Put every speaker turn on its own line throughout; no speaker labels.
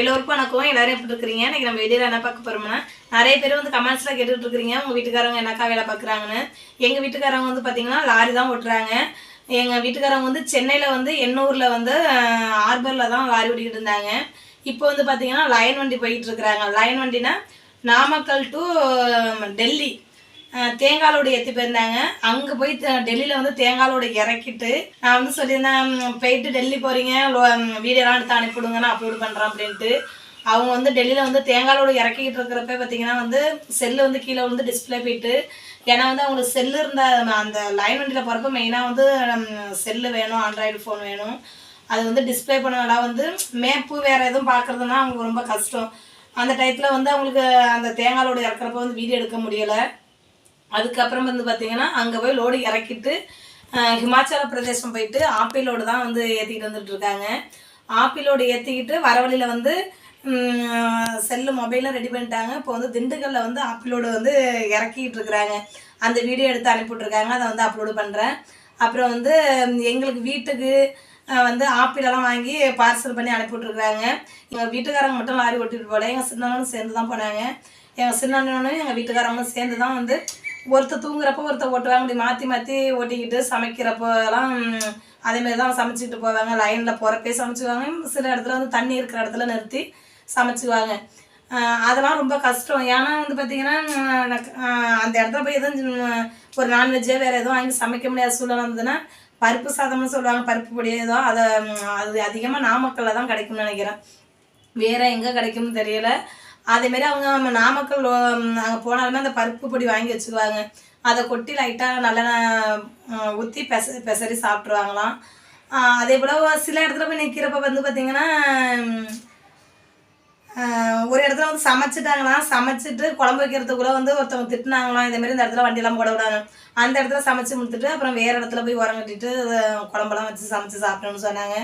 எல்லோருக்கும் வணக்கம். எல்லாரும் எப்படி இருக்கிறீங்க? இன்னைக்கு நம்ம வீடியோவில் என்ன பார்க்க போறோம்னா நிறைய பேர் வந்து கமெண்ட்ஸில் கேட்டுட்டு இருக்கிறீங்க. உங்கள் வீட்டுக்காரங்க என்னக்கா வேலை பார்க்குறாங்கன்னு. எங்கள் வீட்டுக்காரங்க வந்து பார்த்தீங்கன்னா லாரி தான் ஓட்டுறாங்க. எங்கள் வீட்டுக்காரங்க வந்து சென்னையில் வந்து எண்ணூரில் வந்து ஆர்பரில் தான் லாரி ஓட்டிக்கிட்டு இருந்தாங்க. இப்போ வந்து பார்த்தீங்கன்னா லயன் வண்டி போயிட்டு இருக்கிறாங்க. லயன் வண்டினா நாமக்கல் டு டெல்லி. தேங்காய் தேங்காலோடு ஏற்றி போயிருந்தாங்க. அங்கே போய் டெல்லியில் வந்து தேங்காலோடு இறக்கிட்டு நான் வந்து சொல்லியிருந்தேன் போயிட்டு டெல்லி போகிறீங்க வீடியோலாம் எடுத்து அனுப்பிவிடுங்க நான் அப்லோடு பண்ணுறேன் அப்படின்ட்டு அவங்க வந்து டெல்லியில் வந்து தேங்காலோடு இறக்கிட்டு இருக்கிறப்ப பார்த்தீங்கன்னா வந்து செல்லு வந்து கீழே வந்து டிஸ்பிளே போயிட்டு ஏன்னா வந்து அவங்களுக்கு செல்லு இருந்த அந்த லைன் வண்டியில் போகிறப்ப மெயினாக வந்து செல்லு வேணும் ஆண்ட்ராய்டு ஃபோன் வேணும். அது வந்து டிஸ்ப்ளே பண்ணனால வந்து மேப்பு வேறு எதுவும் பார்க்குறதுனா அவங்களுக்கு ரொம்ப கஷ்டம். அந்த டயத்தில் வந்து அவங்களுக்கு அந்த தேங்காலோடு இறக்குறப்ப வந்து வீடியோ எடுக்க முடியலை. அதுக்கப்புறம் வந்து பார்த்தீங்கன்னா அங்கே போய் லோடு இறக்கிட்டு ஹிமாச்சல பிரதேசம் போயிட்டு ஆப்பிளோடு தான் வந்து ஏற்றிக்கிட்டு வந்துட்டு இருக்காங்க. ஆப்பிளோடு ஏற்றிக்கிட்டு வர வழியில் வந்து செல்லு மொபைலும் ரெடி பண்ணிட்டாங்க. இப்போ வந்து திண்டுக்கல்ல வந்து ஆப்பிளோடு வந்து இறக்கிட்டு இருக்கிறாங்க. அந்த வீடியோ எடுத்து அனுப்பிவிட்ருக்காங்க அதை வந்து அப்லோடு பண்ணுறேன் அப்புறம் வந்து எங்களுக்கு வீட்டுக்கு வந்து ஆப்பிளெல்லாம் வாங்கி பார்சல் பண்ணி அனுப்பிவிட்ருக்குறாங்க எங்கள் வீட்டுக்காரங்க மட்டும் லாரி ஓட்டிட்டு போகல. எங்கள் சின்னவனும் சேர்ந்து தான் போனாங்க. எங்கள் சின்னவனும் எங்கள் வீட்டுக்காரங்களும் சேர்ந்து தான் வந்து ஒருத்தர் தூங்குறப்போ ஒருத்தர் ஓட்டுவாங்க இப்படி மாற்றி மாற்றி ஓட்டிக்கிட்டு சமைக்கிறப்போலாம் அதேமாரி தான் சமைச்சிக்கிட்டு போவாங்க. லைனில் போகிறப்பே சமைச்சுவாங்க சில இடத்துல வந்து தண்ணி இருக்கிற இடத்துல நிறுத்தி சமைச்சுவாங்க அதெல்லாம் ரொம்ப கஷ்டம். ஏன்னா வந்து பார்த்திங்கன்னா அந்த இடத்துல போய் எதுவும் ஒரு நான்வெஜ்ஜோ வேறு எதுவும் வாங்கி சமைக்க முடியாத சூழ்நிலை வந்ததுன்னா பருப்பு சாதம்னு சொல்லுவாங்க. பருப்பு பொடி ஏதோ அதை அது அதிகமாக நாமக்கல்ல தான் கிடைக்கும்னு நினைக்கிறேன். வேறு எங்கே கிடைக்கும்னு தெரியல. அதேமாரி அவங்க நம்ம நாமக்கல் அங்கே போனாலுமே அந்த பருப்பு பொடி வாங்கி வச்சுக்குவாங்க. அதை கொட்டி லைட்டாக நல்லா ஊற்றி பெச பெசரி சாப்பிட்ருவாங்களாம் அதே போல் சில இடத்துல போய் நிற்கிறப்ப வந்து பார்த்திங்கன்னா ஒரு இடத்துல வந்து சமைச்சிட்டாங்களாம். சமைச்சிட்டு குழம்பு வைக்கிறதுக்குள்ள வந்து ஒருத்தவங்க திட்டினாங்களாம். இதே இந்த இடத்துல வண்டியெல்லாம் போட விடாங்க அந்த இடத்துல சமைச்சு முடித்துட்டு அப்புறம் வேறு இடத்துல போய் உரம் கட்டிட்டு குழம்பெல்லாம் வச்சு சமைச்சு சாப்பிடணும்னு சொன்னாங்க.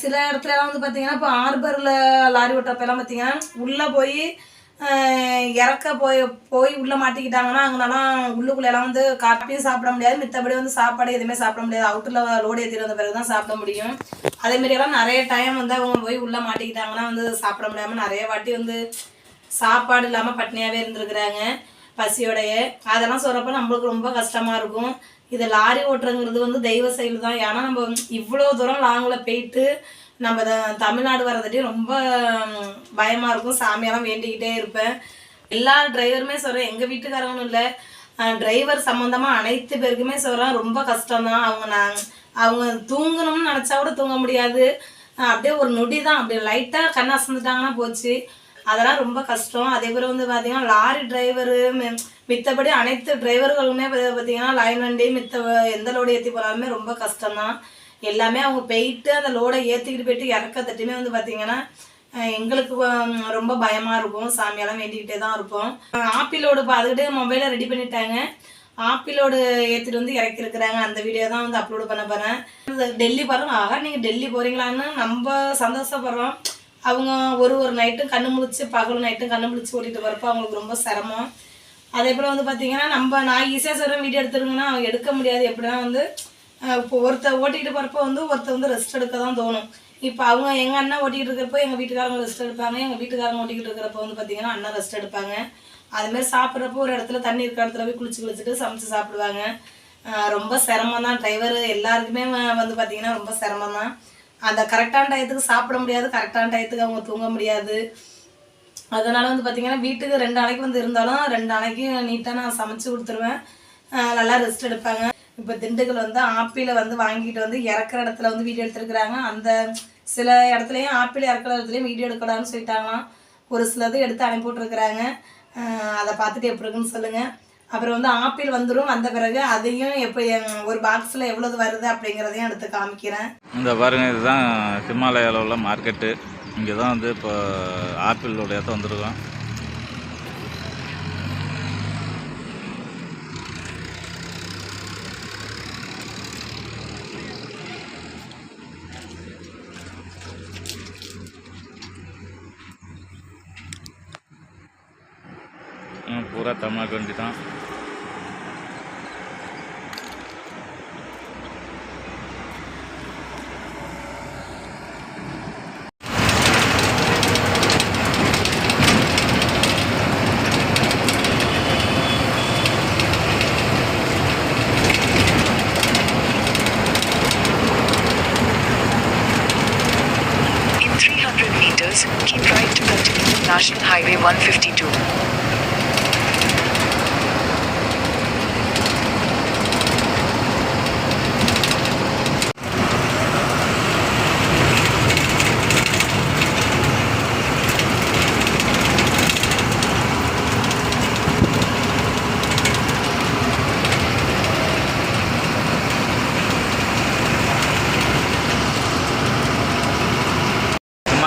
சில இடத்துலலாம் வந்து பார்த்தீங்கன்னா இப்போ ஆர்பரில் லாரி ஓட்டப்பெல்லாம் பார்த்தீங்கன்னா உள்ளே போய் இறக்க போய் போய் உள்ளே மாட்டிக்கிட்டாங்கன்னா அங்கெல்லாம் உள்ளுக்குள்ளெல்லாம் வந்து காப்பியும் சாப்பிட முடியாது. மித்தபடி வந்து சாப்பாடு எதுவுமே சாப்பிட முடியாது. அவுட்டரில் லோடு ஏற்றிட்டு வந்த பிறகு தான் சாப்பிட முடியும். அதே நிறைய டைம் வந்து அவங்க போய் உள்ளே மாட்டிக்கிட்டாங்கன்னா வந்து சாப்பிட முடியாமல் நிறைய வாட்டி வந்து சாப்பாடு இல்லாமல் பட்னியாகவே இருந்திருக்கிறாங்க பசியோடைய. அதெல்லாம் சொல்கிறப்ப நம்மளுக்கு ரொம்ப கஷ்டமாக இருக்கும். இது லாரி ஓட்டுறங்கிறது வந்து தெய்வ செயல் தான் ஏன்னா நம்ம இவ்வளோ தூரம் லாங்கில் போயிட்டு நம்ம த- தமிழ்நாடு வர்றதுட்டே ரொம்ப பயமாக இருக்கும். சாமியெல்லாம் வேண்டிக்கிட்டே இருப்பேன். எல்லா டிரைவருமே சொல்கிறேன் எங்கள் வீட்டுக்காரங்களும் இல்லை. டிரைவர் சம்மந்தமாக அனைத்து பேருக்குமே சொல்கிறேன் ரொம்ப கஷ்டம்தான். அவங்க நான் அவங்க தூங்கணும்னு நினச்சா கூட தூங்க முடியாது. அப்படியே ஒரு நொடி தான் அப்படியே லைட்டாக கண்ணை அசந்துட்டாங்கன்னா போச்சு. அதெல்லாம் ரொம்ப கஷ்டம். அதே போல் வந்து பார்த்தீங்கன்னா லாரி டிரைவரு மித்தபடி அனைத்து டிரைவர்களுமே பார்த்தீங்கன்னா லைன் வண்டி மித்த எந்த லோடு ஏற்றி போனாலுமே ரொம்ப கஷ்டம்தான். எல்லாமே அவங்க போயிட்டு அந்த லோடை ஏற்றிக்கிட்டு போயிட்டு இறக்கத்தட்டுமே வந்து பார்த்தீங்கன்னா எங்களுக்கு ரொம்ப பயமாக இருக்கும். சாமியெல்லாம் வேண்டிக்கிட்டே தான் இருப்போம். அஹ் ஆப்பிளோடு பார்த்துக்கிட்டு மொபைலை ரெடி பண்ணிட்டாங்க. ஆப்பிளோடு ஏற்றிட்டு வந்து இறக்கிருக்கிறாங்க. அந்த வீடியோ தான் வந்து அப்லோடு பண்ண போகிறேன் டெல்லி போகிறோம் ஆகா நீங்கள் டெல்லி போகிறீங்களான்னு நம்ம சந்தோஷப்படுறோம். அவங்க ஒரு ஒரு நைட்டும் கண்ணு முழிச்சு பகல் நைட்டும் கண்ணு முழிச்சு ஓட்டிகிட்டு வரப்போ அவங்களுக்கு ரொம்ப சிரமம். அதே போல் வந்து பார்த்தீங்கன்னா நம்ம நான் ஈஸியாக சொல்கிறேன் வீடியோ எடுத்துருங்கன்னா அவங்க எடுக்க முடியாது. எப்படின்னா வந்து இப்போ ஒருத்தர் ஓட்டிகிட்டு போகிறப்ப வந்து ஒருத்தர் வந்து ரெஸ்ட் எடுக்க தான் தோணும். இப்போ அவங்க எங்கள் அண்ணன் ஓட்டிகிட்டு இருக்கிறப்போ எங்கள் வீட்டுக்காரங்க ரெஸ்ட் எடுப்பாங்க. எங்கள் வீட்டுக்காரங்க ஓட்டிக்கிட்டு இருக்கிறப்ப வந்து பார்த்தீங்கன்னா அண்ணன் ரெஸ்ட் எடுப்பாங்க. அதுமாரி சாப்பிட்றப்போ ஒரு இடத்துல தண்ணி இருக்கிற இடத்துல போய் குளிச்சு குளிச்சுட்டு சமைச்சு சாப்பிடுவாங்க. ரொம்ப சிரமம் தான் டிரைவர் எல்லாருக்குமே வந்து பார்த்தீங்கன்னா ரொம்ப சிரமம் தான் அந்த கரெக்டான டயத்துக்கு சாப்பிட முடியாது. கரெக்டான டயத்துக்கு அவங்க தூங்க முடியாது. அதனால வந்து பார்த்திங்கன்னா வீட்டுக்கு ரெண்டு நாளைக்கு வந்து இருந்தாலும் ரெண்டு நாளைக்கு நீட்டாக நான் சமைச்சு கொடுத்துருவேன். நல்லா ரெஸ்ட் எடுப்பாங்க. இப்போ திண்டுக்கல் வந்து ஆப்பிளை வந்து வாங்கிட்டு வந்து இறக்குற இடத்துல வந்து வீடியோ எடுத்துருக்குறாங்க. அந்த சில இடத்துலையும் ஆப்பிள் இறக்குற இடத்துலையும் வீடியோ எடுக்கலாம்னு சொல்லிட்டாங்களாம். ஒரு சிலது எடுத்து அனுப்பி விட்ருக்குறாங்க அதை பார்த்துட்டு எப்படி இருக்குன்னு சொல்லுங்கள் அப்புறம் வந்து ஆப்பிள் வந்துடும் வந்த பிறகு அதையும் எப்படி ஒரு பாக்ஸில் எவ்வளோது வருது அப்படிங்கிறதையும் எடுத்து காமிக்கிறேன்.
இந்த பாருங்க இதுதான் ஹிமாலயாவில் உள்ள மார்க்கெட்டு இங்கே தான் வந்து இப்போ ஆப்பிளோட இடத்த வந்திருக்கோம். பூரா தமிழ்நாட்டு வண்டி தான்
Highway
150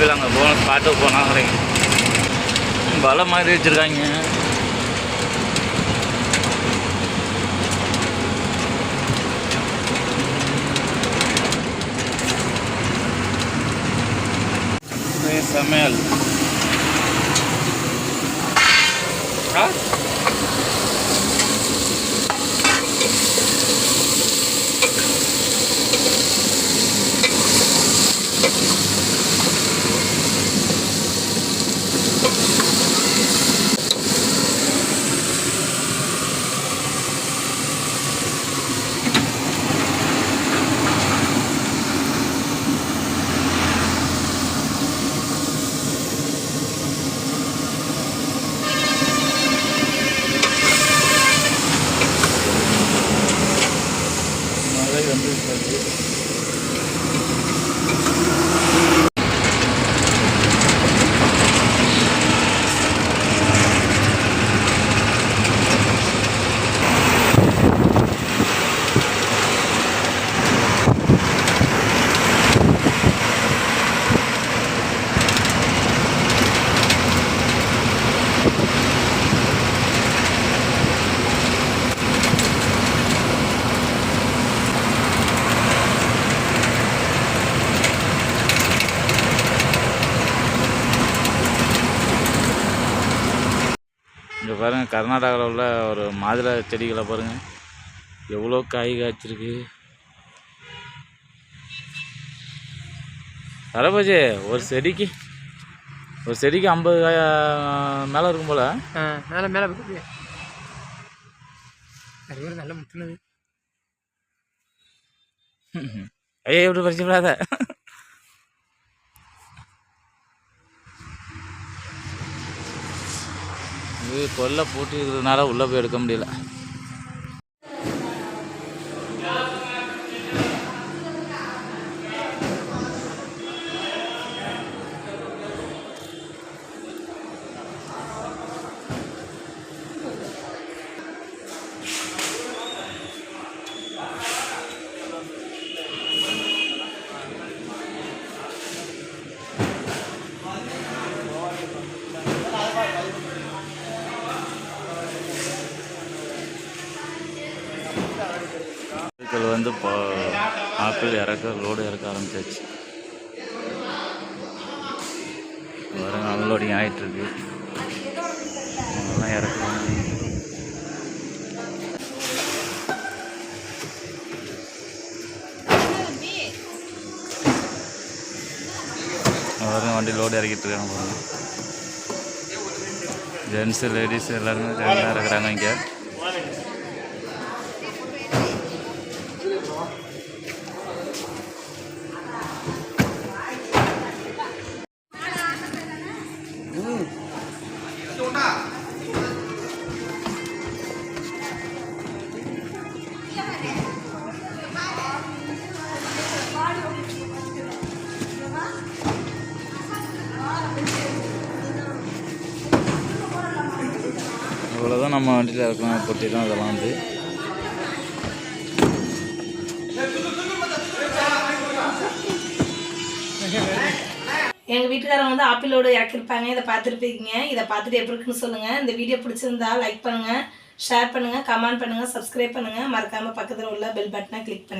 போய் அங்கே போன ஸ்பாட்டுக்கு போனாங்களே. வலை மாதிரி வச்சுருக்காங்க. சமையல் ஆ மழை வந்து இங்கே பாருங்கள் கர்நாடகாவில் உள்ள ஒரு மாதுளை செடிகளை பாருங்கள் எவ்வளோ காய் காய்ச்சிருக்கு. தரபாஜி ஒரு செடிக்கு ஒரு செடிக்கு ஐம்பது காய் மேலே இருக்கும் போல்.
மேலே மேலே நல்ல முத்துனது.
ஐயா எப்படி பறிச்சு விடாத. இது கொல்லை பூட்டி இருக்கிறதுனால உள்ளே போய் எடுக்க முடியல. ஆட்கள் வந்து இப்போ ஆப்பிள் இறக்க லோடு இறக்க ஆரம்பிச்சாச்சு. பாருங்க அன்லோடிங் ஆகிட்டுருக்கு இருக்கு அவங்கெல்லாம் இறக்குறாங்க வண்டி லோடு இறக்கிட்டு இருக்காங்க ஜென்ஸு லேடிஸ் எல்லாருமே இறக்குறாங்க இங்கே. நம்ம வண்டியில் இறக்கணும் பொட்டி தான் இதெல்லாம் வந்து
எங்கள் வீட்டுக்காரங்க வந்து ஆப்பிளோடு இறக்கிருப்பாங்க. இதை பார்த்துருப்பீங்க இதை பார்த்துட்டு எப்படி இருக்குன்னு சொல்லுங்கள் இந்த வீடியோ பிடிச்சிருந்தா லைக் பண்ணுங்கள் ஷேர் பண்ணுங்கள் கமெண்ட் பண்ணுங்கள் சப்ஸ்கிரைப் பண்ணுங்கள் மறக்காமல் பக்கத்தில் உள்ள பெல் பட்டனை கிளிக் பண்ணுங்கள்